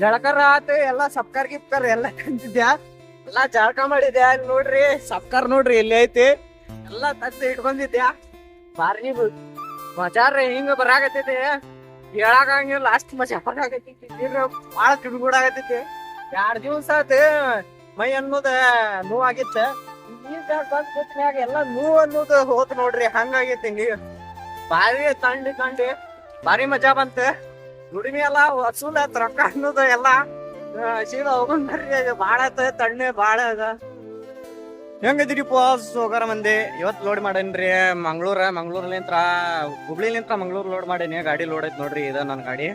ಜಳಕರ ಆತ ಎಲ್ಲಾ ಸಬ್ಕರ್ ಗಿಪ್ಕರ್ ಎಲ್ಲ ತಂದಿದ್ಯಾ? ಎಲ್ಲಾ ಜಳಕ ಮಾಡಿದ್ಯಾ? ನೋಡ್ರಿ ಸಬ್ಕರ್ ನೋಡ್ರಿ ಎಲ್ಲಿ ಐತಿ. ಎಲ್ಲಾ ತಂದು ಇಟ್ಕೊಂಡಿದ್ಯಾ? ಬಾರಿ ಮಜಾರ ಹಿಂಗ ಬರಾಕತ್ತೈತಿ. ಹೇಳಾಕಂಗಿಲ್ಲ ಅಷ್ಟ್ ಮಜಾ ನೀರು ಬಾಳ ಕಿಡ್ಗುಡಾಗತ್ತೈತಿ ಎರಡ್ ದಿವ್ಸ ಆತ, ಮೈ ಅನ್ನೋದ ನೋವಾಗಿತ್ತ. ನೀರ್ ಬಂದ್ಮ್ಯಾಗ ಎಲ್ಲಾ ನೋವು ಅನ್ನೋದು ಹೋತ್ ನೋಡ್ರಿ, ಹಂಗಾಗೈತಿ ನೀರ್ ಬಾರಿ ತಂಡಿ ತಂಡಿ. ಬಾರಿ ಮಜಾ ಬಂತ. ದುಡಿಮೆ ಎಲ್ಲ ವಸೂಲ್ ಆತ್ ರೊಕ್ಕ ಅನ್ನೋದು ಎಲ್ಲ ಶೀಲ ಹೋಗ್ರಿ ಬಾಳ ತಣ್ಣೆ ಬಾಳ ಅದ ಪಾಸ್ ಹೋಗಾರ ಮಂದಿ? ಇವತ್ ಲೋಡ್ ಮಾಡೇನ್ರಿ? ಮಂಗ್ಳೂರ, ಮಂಗ್ಳೂರ್ಲಿಂತ್ರ, ಹುಬ್ಳಿಲಿಂತ್ರ ಮಂಗ್ಳೂರ್ ಲೋಡ್ ಮಾಡೇನಿ, ಗಾಡಿ ಲೋಡ್ ಐತ್ ನೋಡ್ರಿ, ಇದ ನನ್ನ ಗಾಡಿ.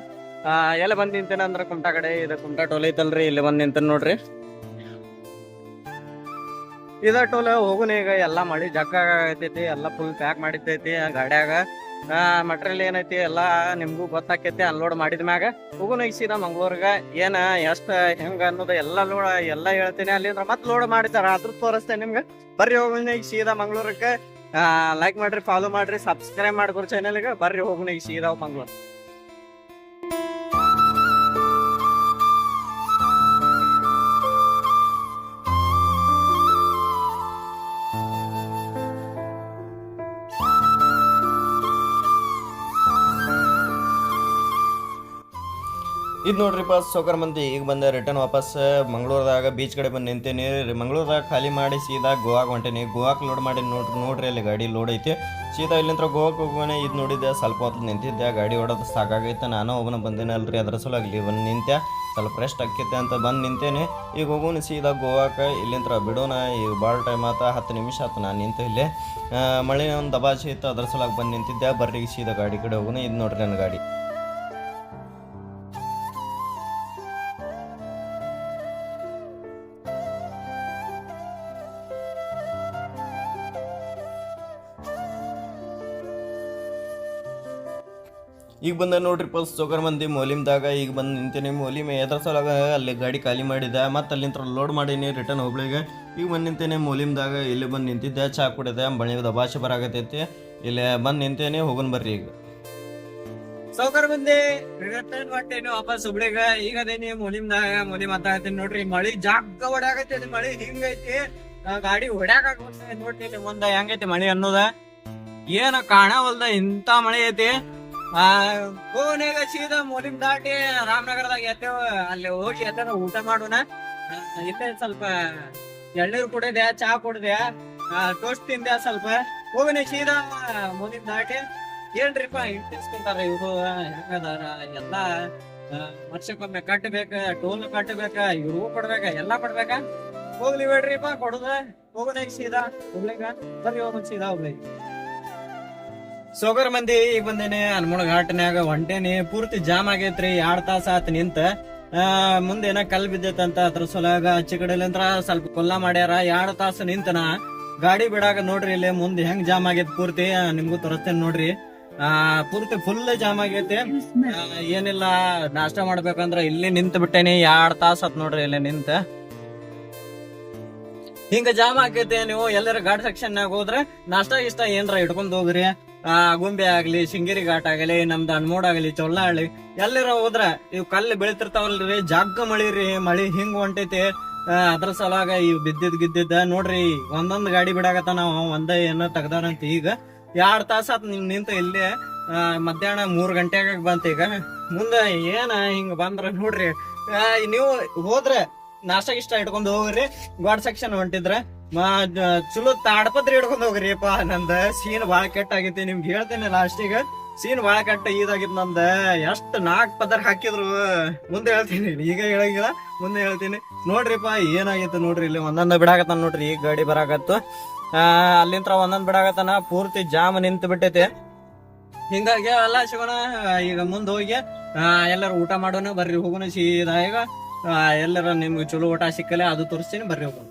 ಎಲ್ಲ ಬಂದ್ ನಿಂತೇನ ಅಂದ್ರ ಕುಮಟಾ ಕಡೆ, ಇದ ಕುಮಟಾ ಟೋಲ್ ಐತಲ್ರಿ, ಇಲ್ಲಿ ಬಂದ್ ನಿಂತೇನೆ ನೋಡ್ರಿ. ಇದ ಟೋಲ್ ಹೋಗುನ ಈಗ ಎಲ್ಲಾ ಮಾಡಿ ಜಕ್ಕ ಐತೈತಿ ಎಲ್ಲಾ ಫುಲ್ ಪ್ಯಾಕ್ ಮಾಡಿರ್ತೈತಿ, ಆ ಗಾಡ್ಯಾಗ. ಮಟೀರಿಯಲ್ ಏನೈತಿ ಎಲ್ಲಾ ನಿಮ್ಗೂ ಗೊತ್ತಾಕೈತಿ ಅನ್ಲೋಡ್ ಮಾಡಿದ ಮ್ಯಾಗ. ಹೋಗುನ ಈಗ ಸೀದಾ ಮಂಗ್ಳೂರ್ಗ. ಏನ, ಎಷ್ಟ ಹೆಂಗ ಅನ್ನೋದು ಎಲ್ಲಾ ಲೋಡ್ ಎಲ್ಲಾ ಹೇಳ್ತೀನಿ ಅಲ್ಲಿಂದ್ರ ಮತ್ ಲೋಡ್ ಮಾಡಿದಾರ ಅದ್ರ ತೋರಿಸ್ತೇನೆ ನಿಮ್ಗೆ. ಬರ್ರಿ ಹೋಗುನ ಈಗ ಸೀದಾ ಲೈಕ್ ಮಾಡ್ರಿ ಫಾಲೋ ಮಾಡ್ರಿ ಸಬ್ಸ್ಕ್ರೈಬ್ ಮಾಡ್ಕೊರಿ ಚಾನೆಲ್ಗೆ ಬರ್ರಿ ಹೋಗುನ ಈಗ ಸೀದಾ ಮಂಗ್ಳೂರ್. ಇದು ನೋಡ್ರಿಪ್ಪ ಸೋಕರ್ ಮಂದಿ ಈಗ ಬಂದೆ ರಿಟರ್ನ್ ವಾಪಸ್, ಮಂಗಳೂರದಾಗ ಬೀಚ್ ಕಡೆ ಬಂದು ನಿಂತೇನಿ. ಮಂಗಳೂರದಾಗ ಖಾಲಿ ಮಾಡಿ ಸೀದಾ ಗೋವಾಗ ಹೊಂಟೇನಿ. ಗೋವಾಕ್ ಲೋಡ್ ಮಾಡಿ ನೋಡ್ರಿ ನೋಡ್ರಿ ಅಲ್ಲಿ ಗಾಡಿ ಲೋಡ್ ಐತಿ. ಸೀದಾ ಇಲ್ಲಿಂತ್ರ ಗೋವಾಕ್ ಹೋಗೋಣ ಇದು ನೋಡಿದ್ದೆ ಸ್ವಲ್ಪ ಹೊತ್ತು ನಿಂತಿದ್ದೆ ಗಾಡಿ ಓಡೋದು ಸಾಕಾಗೈತೆ ನಾನು ಒಬ್ಬನ ಬಂದೇನೆ ಅಲ್ರಿ, ಅದ್ರ ಸಲುವಾಗಿ ಬಂದು ನಿಂತೆ ಸ್ವಲ್ಪ ರೆಸ್ಟ್ ಆಕೈತೆ ಅಂತ ಬಂದು ನಿಂತೇನೆ. ಈಗ ಹೋಗೋಣ ಸೀದಾ ಗೋವಾಕ್ಕೆ ಇಲ್ಲಿಂತ್ರ ಬಿಡೋಣ. ಈಗ ಭಾಳ ಟೈಮ್ ಆತ, ಹತ್ತು ನಿಮಿಷ ಆತು ನಾನು ನಿಂತು ಇಲ್ಲಿ. ಮಳೆ ಒಂದು ದಬಾಚೆ ಇತ್ತು, ಅದ್ರ ಸಲುವಾಗಿ ಬಂದು ನಿಂತಿದ್ದೆ ಬರ್ರಿಗೆ ಸೀದಾ ಗಾಡಿ ಕಡೆ ಹೋಗೋಣ. ಇದು ನೋಡ್ರಿ ನನ್ನ ಗಾಡಿ. ಈಗ ಬಂದ ನೋಡ್ರಿ ಪಲ್ಸ್ ಚೋಕರ್ ಮಂದಿ ಮೋಲಿಮ್ದಾಗ ಈಗ ಬಂದು ನಿಂತೇನೆ. ಮೋಲಿಮೆ ಎದ್ರ ಸೊಲಾಗ ಅಲ್ಲಿ ಗಾಡಿ ಖಾಲಿ ಮಾಡಿದ. ಮತ್ತೆ ಅಲ್ಲಿಂದ ಲೋಡ್ ಮಾಡೀನಿ ರಿಟರ್ನ್ ಹೋಗ್ಲಿಗೆ. ಈಗ ಬಂದು ನಿಂತೇನೆ ಮೋಲಿಮ್ದಾಗ ಇಲ್ಲಿ ಬಂದು ನಿಂತಿದ್ದೆ, ಚಾ ಕುಡಿದೆ ಬಳಿ ಭಾಷೆ ಬರಾಗತೈತಿ ಇಲ್ಲಿ ಬಂದು ನಿಂತೇನೆ, ಹೋಗನ್ ಬರ್ರಿ ಈಗ. ಸೌಕರ್ ಬಂದೆ ರಿಟರ್ನ್ ಮಾಡ್ತೇನೆ ವಾಪಸ್ ಹುಬ್ಳಿಗ. ಈಗ ಅದೇನಿ ಮುಲಿಮ್ದಾಗ ಮೋಲಿ ಮಾತಾಡ್ತೇನೆ ನೋಡ್ರಿ. ಮಳಿ ಜಾಗ ಹೊಡ್ಯಾಕತ್ತೈತಿ ಮಳಿ ಹಿಂಗೈತಿ. ಗಾಡಿ ಹೊಡ್ಯಾಕ ನೋಡ್ತೀನಿ ಮುಂದೆ ಹೆಂಗೈತಿ ಮಳಿ ಅನ್ನೋದ. ಏನ ಕಾಣವಲ್ದ ಇಂತ ಮಳೆ ಐತಿ. ಆ ಫೋನ್ಯಾಗ ಸೀದಾ ಮುಲಿಮ್ ದಾಟಿ ರಾಮನಗರದಾಗ ಎತ್ತೇವ ಅಲ್ಲಿ ಹೋಗಿ ಎತ್ತಾರ ಊಟ ಮಾಡೋಣ. ಇಲ್ಲೇ ಸ್ವಲ್ಪ ಎಳ್ನೀರು ಕುಡಿದೆ, ಚಾ ಕುಡಿದೆ. ಟೋಸ್ಟ್ ತಿಂದೆ ಸ್ವಲ್ಪ. ಹೋಗಿನ ಸೀದಾ ಮುಲಿಮ್ ದಾಟಿ. ಏನ್ರಿಪ್ಪ ಇಟ್ಟಿಸ್ಕೊಂತಾರ ಇವ್ರು? ಹೆಂಗದಾರ? ಎಲ್ಲಾ ವರ್ಷಕ್ಕೊಮ್ಮೆ ಕಟ್ಟಬೇಕ ಟೋಲ್ ಕಟ್ಟಬೇಕ ಇವ್ರು ಕೊಡ್ಬೇಕ, ಎಲ್ಲಾ ಕೊಡ್ಬೇಕ? ಹೋಗ್ಲಿ ಬೇಡ್ರಿಪ್ಪ, ಕೊಡುದ. ಹೋಗೋಣ ಈಗ ಸೀದಾ ಹುಬ್ಳಿಗ. ಬರ್ರಿ ಹೋಗ ಸೀದಾ ಹುಬ್ಳಿಗೆ. ಸೋಗರ್ ಮಂದಿ, ಈಗ ಬಂದೇನೆ ಹನ್ಮೂಳ ಘಾಟ್ನ್ಯಾಗ. ಹೊಂಟೇನಿ ಪೂರ್ತಿ ಜಾಮ್ ಆಗೈತ್ರಿ, ಎರಡ್ ತಾಸ ಆತ್ ನಿಂತ. ಆ, ಮುಂದೆ ಏನ ಕಲ್ ಬಿದ್ದೈತಂತ ಅದ್ರ ಸೊಲಾಗ ಆಚೆ ಕಡೆಲಿಂತ್ರ ಸ್ವಲ್ಪ ಕೊಲ್ಲ ಮಾಡ್ಯಾರ. ಎರಡ್ ತಾಸ ನಿಂತನ ಗಾಡಿ ಬಿಡಾಗ ನೋಡ್ರಿ ಇಲ್ಲಿ, ಮುಂದೆ ಹೆಂಗ್ ಜಾಮ್ ಆಗೈತಿ ಪೂರ್ತಿ. ನಿಮ್ಗೂ ತೋರಿಸ್ತೇನೆ ನೋಡ್ರಿ. ಆ, ಪೂರ್ತಿ ಫುಲ್ ಜಾಮ್ ಆಗೈತಿ. ಏನಿಲ್ಲ, ನಾಷ್ಟ ಮಾಡ್ಬೇಕಂದ್ರ ಇಲ್ಲಿ ನಿಂತ ಬಿಟ್ಟೇನಿ. ಎರಡ್ ತಾಸ ಆತ್ ನೋಡ್ರಿ ಇಲ್ಲಿ ನಿಂತ. ಹಿಂಗ ಜಾಮ್ ಆಗೈತೆ ನೀವು ಎಲ್ಲರ ಘಾಟ್ ಸೆಕ್ಷನ್ ನಾಗ ಹೋದ್ರ ನಾಷ್ಟ ಇಷ್ಟ ಏನ್ರ ಇಟ್ಕೊಂಡ್ ಹೋಗ್ರಿ. ಆ, ಗುಂಬೆ ಆಗ್ಲಿ ಶಿಂಗಿರಿ ಘಾಟ್ ಆಗಲಿ, ನಮ್ದು ಅನ್ಮೋಡ್ ಆಗಲಿ ಚೊಲ್ಲಾಳ್ಳಿ ಎಲ್ಲರ ಹೋದ್ರ ಇವ್ ಕಲ್ಲು ಬೆಳಿತಿರ್ತಾವಲ್ರಿ, ಜಾಗ ಮಳಿ ರೀ, ಮಳಿ ಹಿಂಗ್ ಹೊಂಟೈತಿ. ಅದ್ರ ಸಲುವಾಗ ಇವ್ ಬಿದ್ದಿದ್ ಗಿದ್ದಿದ್ದ ನೋಡ್ರಿ, ಒಂದೊಂದ್ ಗಾಡಿ ಬಿಡಾಕತ್ತ ನಾವು ಒಂದ ಏನೋ ತೆಗ್ದಾರಂತ ಈಗ. ಎರಡ್ ತಾಸ ಆತ್ ನಿಮ್ ನಿಂತ ಇಲ್ಲಿ ಮಧ್ಯಾಹ್ನ ಮೂರ್ ಗಂಟೆಗ ಬಂತ ಈಗ. ಮುಂದ ಏನ ಹಿಂಗ ಬಂದ್ರ ನೋಡ್ರಿ. ನೀವು ಹೋದ್ರೆ ನಾಷ್ಟ ಇಷ್ಟ ಇಟ್ಕೊಂಡು ಹೋಗ್ರಿ, ಗಾಡ್ ಸೆಕ್ಷನ್ ಹೊಂಟಿದ್ರ. ಚಲೋ ತಾಡ್ಪತ್ರಿ ಹಿಡ್ಕೊಂಡ್ ಹೋಗ್ರಿಪ್ಪ ನಂದ. ಸೀನ್ ಬಾಳ ಕೆಟ್ಟ ಆಗೈತಿ ನಿಮ್ಗೆ ಹೇಳ್ತೇನೆ ಲಾಸ್ಟಿಗ ಸೀನ್ ಬಾಳ ಕೆಟ್ಟ ಇದಾಗಿತ್ ನಂದ. ಎಷ್ಟ್ ನಾಲ್ಕ್ ಪದರ್ ಹಾಕಿದ್ರು. ಮುಂದೆ ಹೇಳ್ತೀನಿ, ಈಗ ಹೇಳಂಗಿಲ್ಲ, ಮುಂದೆ ಹೇಳ್ತೀನಿ. ನೋಡ್ರಿಪ್ಪ ಏನಾಗಿತ್ತು ನೋಡ್ರಿ ಇಲ್ಲಿ? ಒಂದೊಂದು ಬಿಡಾಕತ್ತಾನ ನೋಡ್ರಿ, ಈಗ ಗಾಡಿ ಬರಾಕತ್ತು. ಆ, ಅಲ್ಲಿಂತ್ರ ಒಂದೊಂದ್ ಬಿಡಾಕತ್ತಾನ, ಪೂರ್ತಿ ಜಾಮ್ ನಿಂತು ಬಿಟ್ಟೈತಿ. ಹಿಂಗಾಗಿ ಅಲ್ಲ ಶಿವನ ಈಗ ಮುಂದೆ ಹೋಗಿ ಎಲ್ಲರೂ ಊಟ ಮಾಡೋಣ, ಬರ್ರಿ ಹೋಗೋಣ ಸೀದಾ ಈಗ. ಎಲ್ಲರ ನಿಮ್ಗೆ ಚಲೋ ಊಟ ಸಿಕ್ಕಲ್ಲ ಅದು ತೋರಿಸ್ತೀನಿ, ಬರ್ರಿ ಹೋಗೋಣ.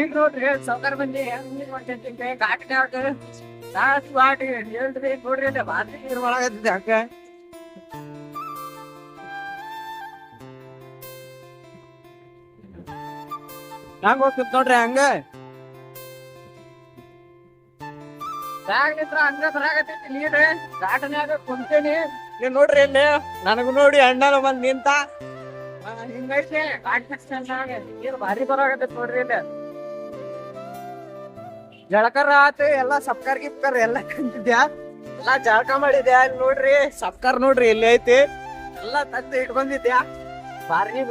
ಈಗ ನೋಡ್ರಿ ಸಾವ್ಕಾರ ಮಂದಿ ಹೆಂಗ್ ಘಾಟ್ನ್ಯಾಗ? ಲಾಸ್ಟ್ ಬಾಟಿ ಹೇಳ್ರಿ, ನೋಡ್ರಿ, ಅಲ್ಲಿ ಬಾತ್ರಿ ನೀರ್ ಒಳಗತ್ತಿದ್ದೆ ಹಂಗ. ನಂಗ್ ಹೋಗ್ತಿತ್ ನೋಡ್ರಿ ಹಂಗ? ಬ್ಯಾಗ್ ನಿಂತ್ರ ಹಂಗ ಬರಾಕತ್ತೈತಿ ನೀರ್. ಘಾಟ್ನ್ಯಾಗ ಕುಂತೇನಿ. ನೀವ್ ನೋಡ್ರಿ ಇಲ್ಲಿ, ನನಗೂ ನೋಡಿ ಅಣ್ಣನ ಬಂದ್ ನಿಂತ. ಹಿಂಗೈತೆ ಘಾಟ್ ನೀರ್ ಭಾರಿ ಬರಾಕತ್ತೈತಿ ನೋಡ್ರಿ ಇಲ್ಲಿ. ಜಳಕರ ಆತು ಎಲ್ಲಾ ಸಪ್ಕಾರ್ ಗಿಪ್ಕರ್ ಎಲ್ಲ ಕಂತಿದ್ಯಾ ಎಲ್ಲಾ ಜಳಕ ಮಾಡಿದ್ಯಾ? ನೋಡ್ರಿ ಸಬ್ಕರ್ ನೋಡ್ರಿ, ಇಲ್ಲಿ ಐತಿ. ಎಲ್ಲಾ ತಂದು ಇಟ್ಕೊಂಡಿದ್ಯಾ? ಬಾರಿ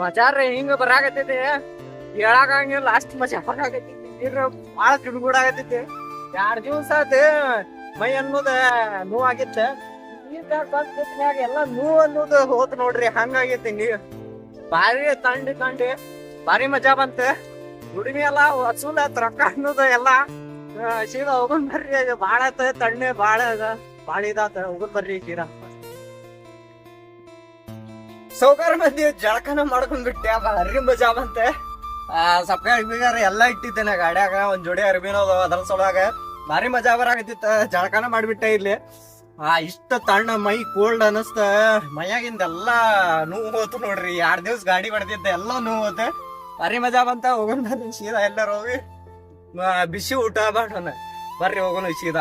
ಮಜಾರ ಹಿಂಗ ಬರಾಕತ್ತೈತಿ. ಹೇಳಾಕಂಗಿಲ್ಲ ಅಷ್ಟ್ ಮಜಾ ಬರಾಕತ್ತೈತಿ. ನೀರು ಬಾಳ ತಿನ್ಗುಡಾಗತ್ತೈತಿ ಎರಡ್ ದಿವ್ಸ ಆತ, ಮೈ ಅನ್ನೋದ ಆಗಿತ್ತು. ನೀರ್ದಾಗ ಬಂದ್ ಬಿಟ್ಮ್ಯಾಗ ಎಲ್ಲಾ ನೋವು ಅನ್ನೋದು ಹೋತ್ ನೋಡ್ರಿ, ಹಂಗಾಗೈತಿ ನೀರ್. ಬಾರಿ ತಂಡಿ ತಂಡಿ. ಬಾರಿ ಮಜಾ ಬಂತ. ದುಡಿಮೆ ಎಲ್ಲ ವಸೂಲ್ ರೊಕ್ಕ ಅನ್ನೋದ ಎಲ್ಲ ಸೀದಾ ಹೋಗೋನ್ ಬರ್ರಿ, ಅದು ಬಾಳ ಆತ, ತಣ್ಣೆ ಬಾಳ ಅದ ಬಾಳ ಇದಾತ ಹೋಗೋನ್ ಬರ್ರಿ ಸೀದಾ ಸೌಕಾರ ಮಂದಿ ಜಳಕನ ಮಾಡ್ಕೊಂಡ್ ಬಿಟ್ಟೆ ಅರ್ರಿ ಮಜಾ ಬಂತೆ. ಆ ಸಪ್ಕ ಅರ್ಬಿಗಾರ ಎಲ್ಲಾ ಇಟ್ಟಿದ್ದೆ ನಾ ಗಾಡ್ಯಾಗ ಒಂದ್ ಜೋಡಿ ಅರ್ಬಿನ ಅದ್ರ ಸೊಳಗ ಭಾರಿ ಮಜಾ ಬರಾಕತ್ತಿತ್ತ, ಜಳಕನ ಮಾಡ್ಬಿಟ್ಟೆ ಇಲ್ಲಿ. ಆ, ಇಷ್ಟ ತಣ್ಣ ಮೈ ಕೋಲ್ಡ್ ಅನಸ್ತ ಮೈಯಾಗಿಂದ ಎಲ್ಲಾ ನೋವು ಹೋತು ನೋಡ್ರಿ, ಎರಡ್ ದಿವ್ಸ ಗಾಡಿ ಹೊಡೆದಿದ್ದ, ಎಲ್ಲಾ ನೋವು ಹೋತ. ಭಾರಿ ಮಜಾ ಬಂತ ಹೋಗೋಣ ಬರ್ರಿ ಸೀದಾ ಎಲ್ಲರೂ ಹೋಗಿ. ಬಿಸಿ ಊಟ ಮಾಡೋಣ. ಬರ್ರಿ ಹೋಗೋಣ ಸೀದಾ.